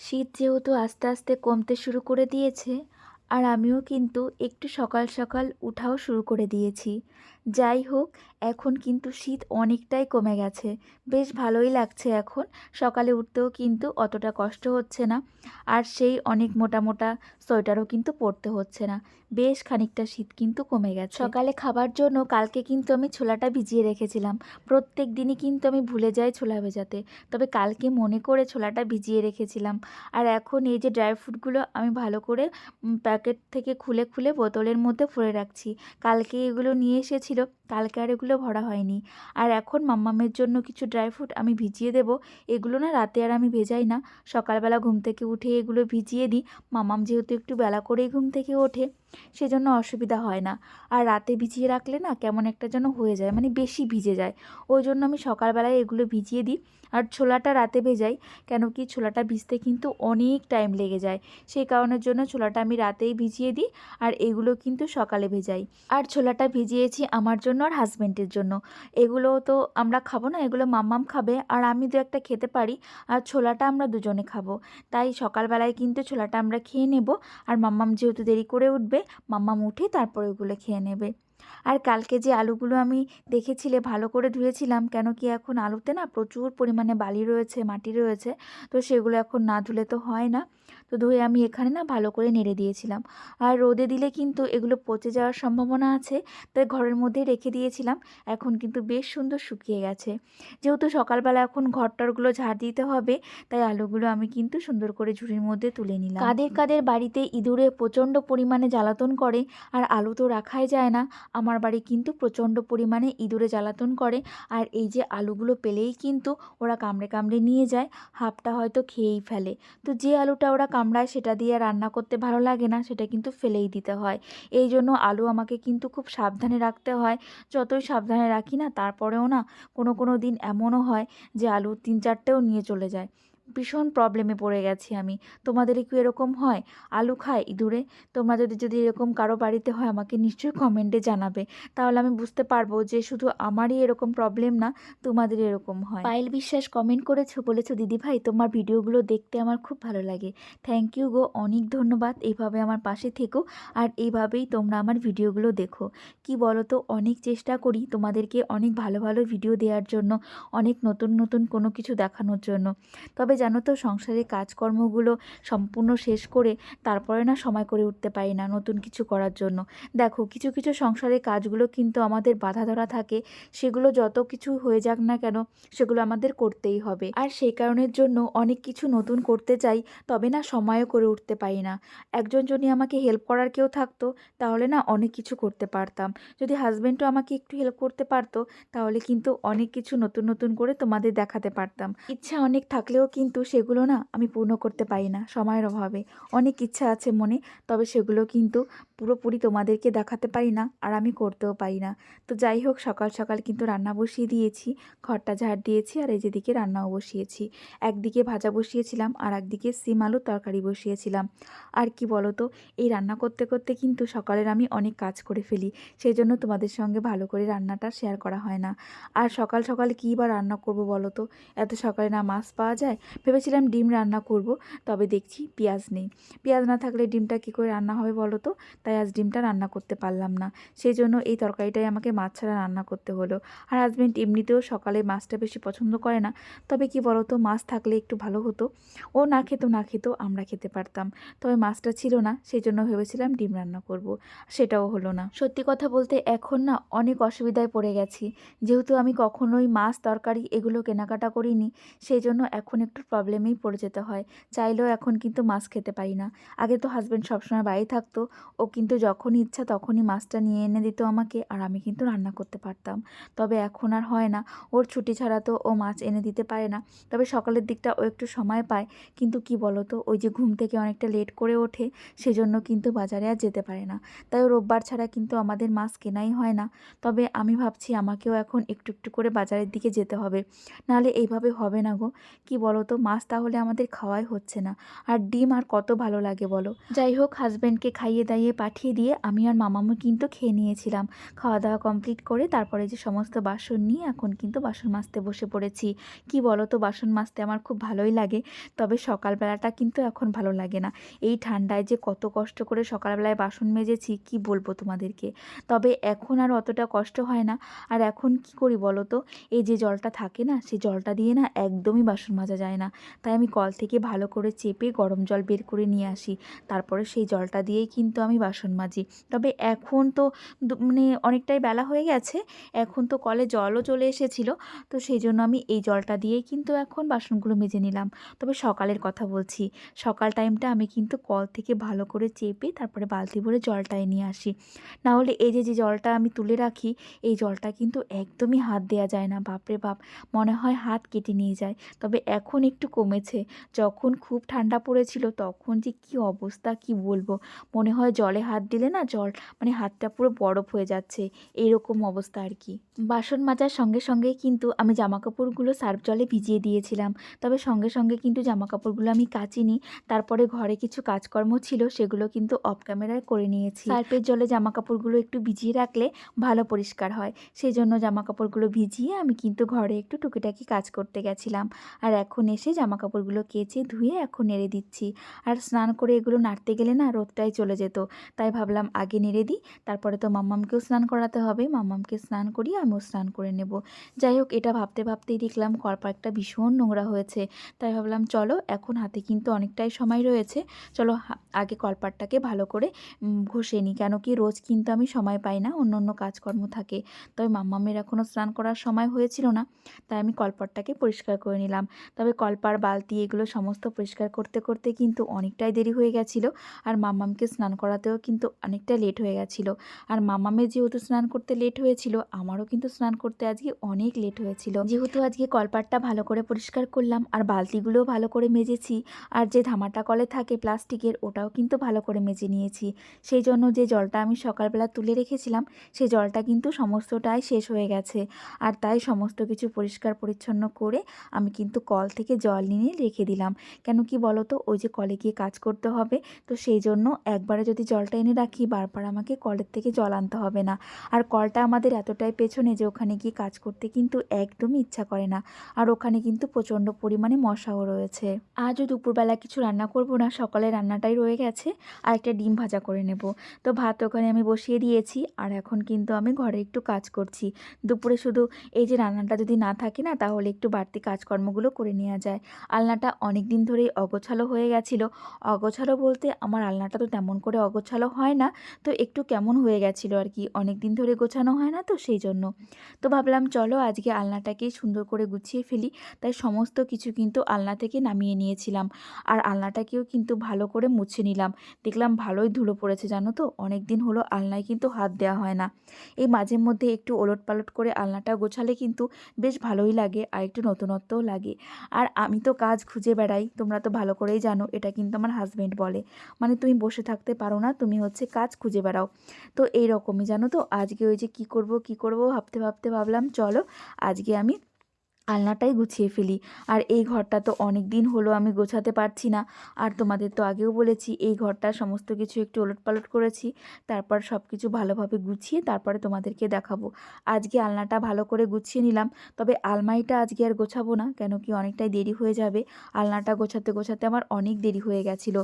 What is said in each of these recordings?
শীত যেহেতু আস্তে আস্তে কমতে শুরু করে দিয়েছে, আর আমিও কিন্তু একটু সকাল সকাল উঠাও শুরু করে দিয়েছি। যাই হোক, এখন কিন্তু শীত অনেকটাই কমে গেছে। বেশ ভালোই লাগছে এখন। সকালে উঠতেও কিন্তু অতটা কষ্ট হচ্ছে না। আর সেই অনেক মোটা মোটা সোয়েটারও কিন্তু পরতে হচ্ছে না। বেশ খানিকটা শীত কিন্তু কমে গেছে। সকালে খাবার জন্য কালকে কিন্তু আমি ছোলাটা ভিজিয়ে রেখেছিলাম। প্রত্যেক দিনই কিন্তু আমি ভুলে যাই ছোলা ভেজাতে। তবে কালকে মনে করে ছোলাটা ভিজিয়ে রেখেছিলাম। আর এখন এই যে ড্রাই ফ্রুটগুলো আমি ভালো করে প্যাকেট থেকে খুলে খুলে বোতলের মধ্যে ভরে রাখছি। কালকে এগুলো নিয়ে এসেছিল কালকে আর এগুলো ভরা হয়নি। আর এখন মাম্মামের জন্য কিছু ড্রাই ফ্রুট আমি ভিজিয়ে দেব। এগুলো না রাতে আর আমি ভেজাই না। সকালবেলা ঘুম থেকে উঠে এগুলো ভিজিয়ে দিই। মামাম যেহেতু একটু বেলা করেই ঘুম থেকে ওঠে। সেজন্য অসুবিধা হয় না। আর রাতে ভিজিয়ে রাখলে না কেমন একটা যেন হয়ে যায় মানে বেশি ভিজে যায়। ওই জন্য আমি সকালবেলায় এগুলো ভিজিয়ে দিই। আর ছোলাটা রাতে ভেজাই, কেন কি ছোলাটা ভিজতে কিন্তু অনেক টাইম লেগে যায়। সেই কারণের জন্য ছোলাটা আমি রাতেই ভিজিয়ে দিই আর এগুলো কিন্তু সকালে ভেজাই। আর ছোলাটা ভিজিয়েছি আমার জন্য আর হাজব্যান্ডের জন্য। এগুলো তো আমরা খাব না, এগুলো মাম্মাম খাবে আর আমি দু একটা খেতে পারি আর ছোলাটা আমরা দুজনে খাব। তাই সকালবেলায় কিন্তু ছোলাটা আমরা খেয়ে নেব। আর মাম্মাম যেহেতু দেরি করে উঠবে মাম্মাম মুঠে তারপরে ওগুলো খেয়ে নেবে। আর কালকে যে আলুগুলো আমি দেখেছিলে, ভালো করে ধুয়েছিলাম, কেন কি এখন আলুতে না প্রচুর পরিমাণে বালি রয়েছে, মাটি রয়েছে, তো সেগুলো এখন না ধুলে তো হয় না। তো ধুয়ে আমি এখানে না ভালো করে নেড়ে দিয়েছিলাম। আর রোদে দিলে কিন্তু এগুলো পচে যাওয়ার সম্ভাবনা আছে, তাই ঘরের মধ্যে রেখে দিয়েছিলাম। এখন কিন্তু বেশ সুন্দর শুকিয়ে গেছে। যেহেতু সকালবেলা এখন ঘরটরগুলো ঝাড় দিতে হবে, তাই আলুগুলো আমি কিন্তু সুন্দর করে ঝুড়ির মধ্যে তুলে নিলাম। কাদের কাদের বাড়িতে ইঁদুরে প্রচণ্ড পরিমাণে জ্বালাতন করে, আর আলু তো রাখাই যায় না, আমার বাড়ি কিন্তু প্রচণ্ড পরিমাণে ইঁদুরে জ্বালাতন করে, আর এই যে আলুগুলো পেলেই কিন্তু ওরা কামড়ে কামড়ে নিয়ে যায় হাফটা হয়তো খেয়েই ফেলে। তো যে আলুটা ওরা কামড়ায় সেটা দিয়ে রান্না করতে ভালো লাগে না, সেটা কিন্তু ফেলেই দিতে হয়। এই জন্য আলু আমাকে কিন্তু খুব সাবধানে রাখতে হয়। যতই সাবধানে রাখি না, তারপরেও না কোনো কোনো দিন এমনও হয় যে আলু তিন চারটেও নিয়ে চলে যায়। ভীষণ প্রবলেমে পড়ে গেছি আমি। তোমাদের কি এরকম হয়? আলু খায় ইঁদুরে? তোমরা যদি যদি এরকম কারও বাড়িতে হয়, আমাকে নিশ্চয়ই কমেন্টে জানাবে। তাহলে আমি বুঝতে পারব যে শুধু আমারই এরকম প্রবলেম না তোমাদের এরকম হয়। পায়েল বিশ্বাস কমেন্ট করেছ, বলেছ, দিদি ভাই, তোমার ভিডিওগুলো দেখতে আমার খুব ভালো লাগে। থ্যাংক ইউ গো, অনেক ধন্যবাদ। এইভাবে আমার পাশে থেকো আর এইভাবেই তোমরা আমার ভিডিওগুলো দেখো। কি বলো তো অনেক চেষ্টা করি তোমাদেরকে অনেক ভালো ভালো ভিডিও দেওয়ার জন্য, অনেক নতুন নতুন কোনো কিছু দেখানোর জন্য। তবে জানো তো, সংসারের কাজকর্মগুলো সম্পূর্ণ শেষ করে তারপরে না সময় করে উঠতে পারি না নতুন কিছু করার জন্য। দেখো, কিছু কিছু সংসারের কাজগুলো কিন্তু আমাদের বাধা ধরা থাকে। সেগুলো যত কিছু হয়ে যাক না কেন, সেগুলো আমাদের করতেই হবে। আর সেই কারণের জন্য অনেক কিছু নতুন করতে চাই, তবে না সময়ও করে উঠতে পারি না। একজন যদি আমাকে হেল্প করার কেউ থাকতো, তাহলে না অনেক কিছু করতে পারতাম। যদি হাজব্যান্ডও আমাকে একটু হেল্প করতে পারতো, তাহলে কিন্তু অনেক কিছু নতুন নতুন করে তোমাদের দেখাতে পারতাম। ইচ্ছা অনেক থাকলেও কিন্তু সেগুলো না আমি পূর্ণ করতে পারি না সময়ের অভাবে। অনেক ইচ্ছা আছে মনে, তবে সেগুলো কিন্তু পুরোপুরি তোমাদেরকে দেখাতে পারি না আর আমি করতেও পারি না। তো যাই হোক, সকাল সকাল কিন্তু রান্না বসিয়ে দিয়েছি, ঘরটা ঝাড় দিয়েছি আর এই যেদিকে রান্নাও বসিয়েছি। একদিকে ভাজা বসিয়েছিলাম আর একদিকে সিম আলুর তরকারি বসিয়েছিলাম। আর কি বলো তো এই রান্না করতে করতে কিন্তু সকালের আমি অনেক কাজ করে ফেলি, সেই জন্য তোমাদের সঙ্গে ভালো করে রান্নাটা শেয়ার করা হয় না। আর সকাল সকাল কী বা রান্না করব বলো তো এত সকালে না মাছ পাওয়া যায় ভেবেছিলাম ডিম রান্না করব, তবে দেখছি পেঁয়াজ নেই। পেঁয়াজ না থাকলে ডিমটা কী করে রান্না হবে বলো তো? তাই আজ ডিমটা রান্না করতে পারলাম না। সেই জন্য এই তরকারিটাই আমাকে মাছ ছাড়া রান্না করতে হলো। আর হাজব্যান্ড এমনিতেও সকালে মাছটা বেশি পছন্দ করে না। তবে কি বলো তো, মাছ থাকলে একটু ভালো হতো। ও না খেতো না খেতো, আমরা খেতে পারতাম। তবে মাছটা ছিল না সেই জন্য ভেবেছিলাম ডিম রান্না করব। সেটাও হলো না। সত্যি কথা বলতে এখন না অনেক অসুবিধায় পড়ে গেছি। যেহেতু আমি কখনোই মাছ, তরকারি এগুলো কেনাকাটা করিনি সেই জন্য এখন একটু প্রবলেমেই পড়ে যেতে হয়। চাইলেও এখন কিন্তু মাছ খেতে পারি না। আগে তো হাজব্যান্ড সবসময় বাড়ি থাকতো। ও কিন্তু যখন ইচ্ছা তখনই মাছটা নিয়ে এনে দিত আমাকে আর আমি কিন্তু রান্না করতে পারতাম। তবে এখন আর হয় না। ওর ছুটি ছাড়া তো ও মাছ এনে দিতে পারে না। তবে সকালের দিকটা ও একটু সময় পায়। কিন্তু কি বলো তো ওই যে ঘুম থেকে অনেকটা লেট করে ওঠে, সেজন্য কিন্তু বাজারে আর যেতে পারে না। তাই রোববার ছাড়া কিন্তু আমাদের মাছ কেনাই হয় না। তবে আমি ভাবছি আমাকেও এখন একটু একটু করে বাজারের দিকে যেতে হবে। নাহলে এইভাবে হবে না গো। কি বলো তো তো মাছ তাহলে আমাদের খাওয়াই হচ্ছে না। আর ডিম আর কত ভালো লাগে বলো। যাই হোক হাজব্যান্ডকে খাইয়ে দাইয়ে পাঠিয়ে দিয়ে আমি আর মামামু কিন্তু খেয়ে নিয়েছিলাম। খাওয়া দাওয়া কমপ্লিট করে তারপরে যে সমস্ত বাসন নিয়ে এখন কিন্তু বাসন মাজতে বসে পড়েছি। কি বলো তো বাসন মাজতে আমার খুব ভালোই লাগে, তবে সকালবেলাটা কিন্তু এখন ভালো লাগে না। এই ঠান্ডায় যে কত কষ্ট করে সকালবেলায় বাসন মেজেছি, কি বলব তোমাদেরকে? তবে এখন আর অতটা কষ্ট হয় না। আর এখন কি করি বলো তো এই যে জলটা থাকে না সেই জলটা দিয়ে না একদমই বাসন মাজা যায় না। তাই আমি কল থেকে ভালো করে চেপে গরম জল বের করে নিয়ে আসি। তারপরে সেই জলটা দিয়েই কিন্তু আমি বাসন মাজি। তবে এখন তো মানে অনেকটাই বেলা হয়ে গেছে। এখন তো কলে জলও চলে এসেছিল। তো সেই জন্য আমি এই জলটা দিয়েই কিন্তু এখন বাসনগুলো মেজে নিলাম। তবে সকালের কথা বলছি। সকাল টাইমটা আমি কিন্তু কল থেকে ভালো করে চেপে তারপরে বালতি ভরে জলটায় নিয়ে আসি। না হলে এই যে যে জলটা আমি তুলে রাখি, এই জলটা কিন্তু একদমই হাত দেওয়া যায় না। বাপরে বাপ, মনে হয় হাত কেটে নিয়ে যায়। তবে এখন একটু কমেছে। যখন খুব ঠান্ডা পড়েছিল তখন যে কি অবস্থা, কি বলব? মনে হয় জলে হাত দিলে না জল মানে হাতটা পুরো বরফ হয়ে যাচ্ছে। এরকম অবস্থা আর কি। বাসন মাজার সঙ্গে সঙ্গেই কিন্তু আমি জামা কাপড়গুলো সার্ফ জলে ভিজিয়ে দিয়েছিলাম। তবে সঙ্গে সঙ্গে কিন্তু জামা কাপড়গুলো আমি কাচিনি। তারপরে ঘরে কিছু কাজকর্ম ছিল সেগুলো কিন্তু অফ ক্যামেরায় করে নিয়েছি। সার্ফের জলে জামা কাপড়গুলো একটু ভিজিয়ে রাখলে ভালো পরিষ্কার হয়। সেই জন্য জামা কাপড়গুলো ভিজিয়ে আমি কিন্তু ঘরে একটু টুকিটাকি কাজ করতে গেছিলাম। আর এখন এসে জামা কাপড়গুলো কেচে ধুয়ে এখন নেড়ে দিচ্ছি। আর স্নান করে এগুলো নাড়তে গেলে না রোদটাই চলে যেত। তাই ভাবলাম আগে নেড়ে দিই, তারপরে তো মাম্মামকেও স্নান করাতে হবে। মাম্মামকে স্নান করিয়ে আমিও স্নান করে নেব। যাই হোক, এটা ভাবতে ভাবতেই দেখলাম কলপাকটা ভীষণ নোংরা হয়েছে। তাই ভাবলাম চলো, এখন হাতে কিন্তু অনেকটাই সময় রয়েছে। চলো আগে কলপাটটাকে ভালো করে ঘষে নিই। কেন কি রোজ কিন্তু আমি সময় পাই না, অন্য অন্য কাজকর্ম থাকে। তবে মাম্মামের এখনও স্নান করার সময় হয়েছিল না, তাই আমি কলপাটটাকে পরিষ্কার করে নিলাম। তবে কলপার, বালতি এগুলো সমস্ত পরিষ্কার করতে করতে কিন্তু অনেকটাই দেরি হয়ে গেছিল। আর মাম্মামকে স্নান করাতেও কিন্তু অনেকটা লেট হয়ে গেছিল। আর মামামের যেহেতু স্নান করতে লেট হয়েছিল, আমারও কিন্তু স্নান করতে আজকে অনেক লেট হয়েছিল। যেহেতু আজকে কলপাটটা ভালো করে পরিষ্কার করলাম, আর বালতিগুলোও ভালো করে মেজেছি, আর যে ধামাটা কলে থাকে প্লাস্টিকের, ওটাও কিন্তু ভালো করে মেজে নিয়েছি। সেই জন্য যে জলটা আমি সকালবেলা তুলে রেখেছিলাম সেই জলটা কিন্তু সমস্তটাই শেষ হয়ে গেছে। আর তাই সমস্ত কিছু পরিষ্কার পরিচ্ছন্ন করে আমি কিন্তু কল থেকে জল নিয়ে রেখে দিলাম। কেন কি বলো তো ওই যে কলে গিয়ে কাজ করতে হবে, তো সেই জন্য একবারে যদি জলটা এনে রাখি, বারবার আমাকে কলের থেকে জল আনতে হবে না। আর কলটা আমাদের এতটাই পেছনে যে ওখানে গিয়ে কাজ করতে কিন্তু একদমই ইচ্ছা করে না। আর ওখানে কিন্তু প্রচণ্ড পরিমাণে মশাও রয়েছে। আজও দুপুরবেলা কিছু রান্না করব না, সকালে রান্নাটাই রয়ে গেছে। আর একটা ডিম ভাজা করে নেব। তো ভাত ওখানে আমি বসিয়ে দিয়েছি, আর এখন কিন্তু আমি ঘরে একটু কাজ করছি। দুপুরে শুধু এই যে রান্নাটা যদি না থাকে না, তাহলে একটু বাড়তি কাজকর্মগুলো করে নেওয়া যায় আলনাটা অনেক দিন ধরেই অগোছালো হয়ে গেছিল। অগোছালো বলতে আমার আলনাটা তো তেমন করে অগোছালো হয় না, তো একটু কেমন হয়ে গেছিল আর কি। অনেক দিন ধরে গোছানো হয় না তো সেই জন্য। তো ভাবলাম চলো আজকে আলনাটাকেই সুন্দর করে গুছিয়ে ফেলি। তাই সমস্ত কিছু কিন্তু আলনা থেকে নামিয়ে নিয়েছিলাম। আর আলনাটাকেও কিন্তু ভালো করে মুছে নিলাম। দেখলাম ভালোই ধুলো পড়েছে জানো তো? অনেক দিন হলো আলনায় কিন্তু হাত দেওয়া হয় না। এই মাঝে মধ্যে একটু ওলট পালট করে আলনাটা গোছালে কিন্তু বেশ ভালোই লাগে আর একটু নতুনত্বও লাগে। আর আমি তো কাজ খুঁজে বেড়াই, তোমরা তো ভালো করেই জানো, এটা কিন্তু আমার হাজব্যান্ড বলে। মানে তুমি বসে থাকতে পারো না, তুমি হচ্ছে কাজ খুঁজে বেড়াও। তো এই রকমই জানো তো? আজকে ওই যে কি করব কি করব, ভাবতে ভাবতে ভাবলাম, চলো আজকে আমি আলনাটাই গুছিয়ে ফেলি। আর এই ঘরটা তো অনেক দিন হলো আমি গোছাতে পারছি না। আর তোমাদের তো আগেও বলেছি, এই ঘরটা সমস্ত কিছু একটু ওলটপালট করেছি। তারপর সব কিছু ভালোভাবে গুছিয়ে তারপরে তোমাদেরকে দেখাবো। আজকে আলনাটা ভালো করে গুছিয়ে নিলাম। তবে আলমারিটা আজকে আর গোছাবো না, কেন কি অনেকটাই দেরি হয়ে যাবে। আলনাটা গোছাতে গোছাতে আমার অনেক দেরি হয়ে গেছিল।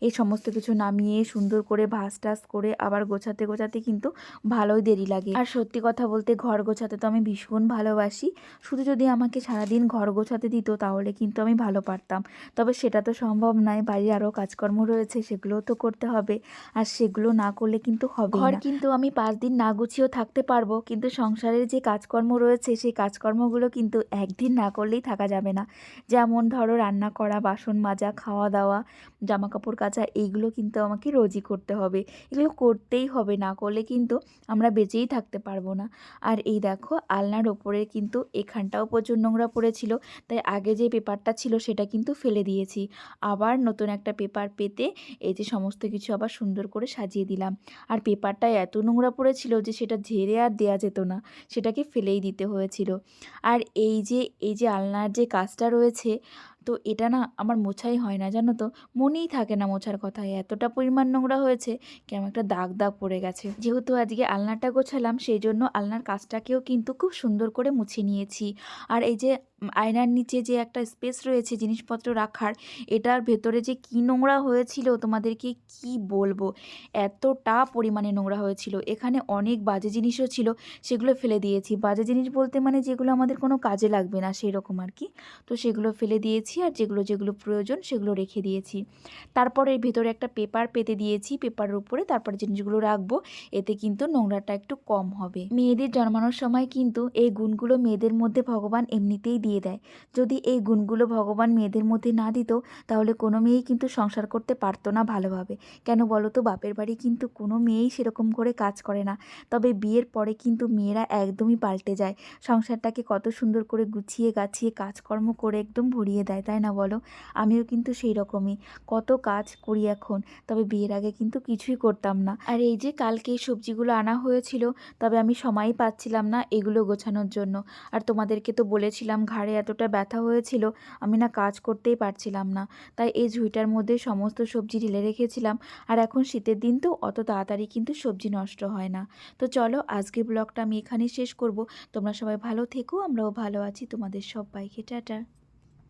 এই সমস্ত কিছু নামিয়ে সুন্দর করে ভাস টাস করে আবার গোছাতে গোছাতে কিন্তু ভালোই দেরি লাগে। আর সত্যি কথা বলতে ঘর গোছাতে তো আমি ভীষণ ভালোবাসি। শুধু যদি আমাকে সারাদিন ঘর গোছাতে দিত তাহলে কিন্তু আমি ভালো পারতাম। তবে সেটা তো সম্ভব নয় বাড়ির আরও কাজকর্ম রয়েছে সেগুলোও তো করতে হবে। আর সেগুলো না করলে কিন্তু হবে ঘর কিন্তু আমি পাঁচ দিন না গুছিয়েও থাকতে পারব কিন্তু সংসারের যে কাজকর্ম রয়েছে সেই কাজকর্মগুলো কিন্তু একদিন না করলেই থাকা যাবে না। যেমন ধরো রান্না করা বাসন মাজা খাওয়া দাওয়া জামা কাপড় কাচা এইগুলো কিন্তু আমাকে রোজই করতে হবে। এগুলো করতেই হবে না করলে কিন্তু আমরা বেঁচেই থাকতে পারব না। আর এই দেখো আলনার ওপরে কিন্তু এখানটাও প্রচুর নোংরা পড়েছিল, তাই আগে যে পেপারটা ছিল সেটা কিন্তু ফেলে দিয়েছি। আবার নতুন একটা পেপার পেতে এই যে সমস্ত কিছু আবার সুন্দর করে সাজিয়ে দিলাম। আর পেপারটা এত নোংরা পড়েছিল যে সেটা ঝেড়ে আর দেয়া যেত না, সেটাকে ফেলেই দিতে হয়েছিল। আর এই যে এই যে আলনার যে কাজটা রয়েছে তো এটা না আমার মোছাই হয় না, জানো তো? মনেই থাকে না মোছার কথা এতটা পরিমাণ নোংরা হয়েছে কেমন একটা দাগ দাগ পড়ে গেছে। যেহেতু আজকে আলনাটা গোছালাম, সেই জন্য আলনার কাজটাকেও কিন্তু খুব সুন্দর করে মুছে নিয়েছি। আর এই যে আয়নার নিচে যে একটা স্পেস রয়েছে জিনিসপত্র রাখার, এটার ভেতরে যে কী নোংরা হয়েছিল, তোমাদেরকে কি বলব? এতটা পরিমাণে নোংরা হয়েছিল। এখানে অনেক বাজে জিনিসও ছিল, সেগুলো ফেলে দিয়েছি। বাজে জিনিস বলতে মানে যেগুলো আমাদের কোনো কাজে লাগবে না সেই রকম আর কি। তো সেগুলো ফেলে দিয়েছি আর যেগুলো যেগুলো প্রয়োজন সেগুলো রেখে দিয়েছি। তারপরে এর ভেতরে একটা পেপার পেতে দিয়েছি পেপারের উপরে তারপরে জিনিসগুলো রাখব, এতে কিন্তু নোংরাটা একটু কম হবে। মেয়েদের জন্মানোর সময় কিন্তু এই গুণগুলো মেয়েদের মধ্যে ভগবান এমনিতেই দিয়ে দেয় যদি এই গুণগুলো ভগবান মেয়েদের মধ্যে না দিত, তাহলে কোনো মেয়েই কিন্তু সংসার করতে পারতো না ভালোভাবে। কেন বলো তো, বাপের বাড়ি কিন্তু কোনো মেয়েই সেরকম করে কাজ করে না। তবে বিয়ের পরে কিন্তু মেয়েরা একদমই পাল্টে যায়। সংসারটাকে কত সুন্দর করে গুছিয়ে গাছিয়ে কাজকর্ম করে একদম ভরিয়ে দেয়, তাই না বলো? আমিও কিন্তু সেই রকমই কত কাজ করি এখন, তবে বিয়ের আগে কিন্তু কিছুই করতাম না। আর এই যে কালকে সবজিগুলো আনা হয়েছিল, তবে আমি সময়ই পাচ্ছিলাম না এগুলো গোছানোর জন্য। আর তোমাদেরকে তো বলেছিলাম ঘাড়ে এতটা ব্যথা হয়েছিল, আমি না কাজ করতেই পারছিলাম না। তাই এই ঝুঁইটার মধ্যে সমস্ত সবজি ঢেলে রেখেছিলাম, আর এখন শীতের দিন তো অত তাড়াতাড়ি কিন্তু সবজি নষ্ট হয় না। তো চলো আজকে ব্লগটা আমি এখানেই শেষ করব। তোমরা সবাই ভালো থেকো, আমরাও ভালো আছি। তোমাদের সব বাইকে টাটা।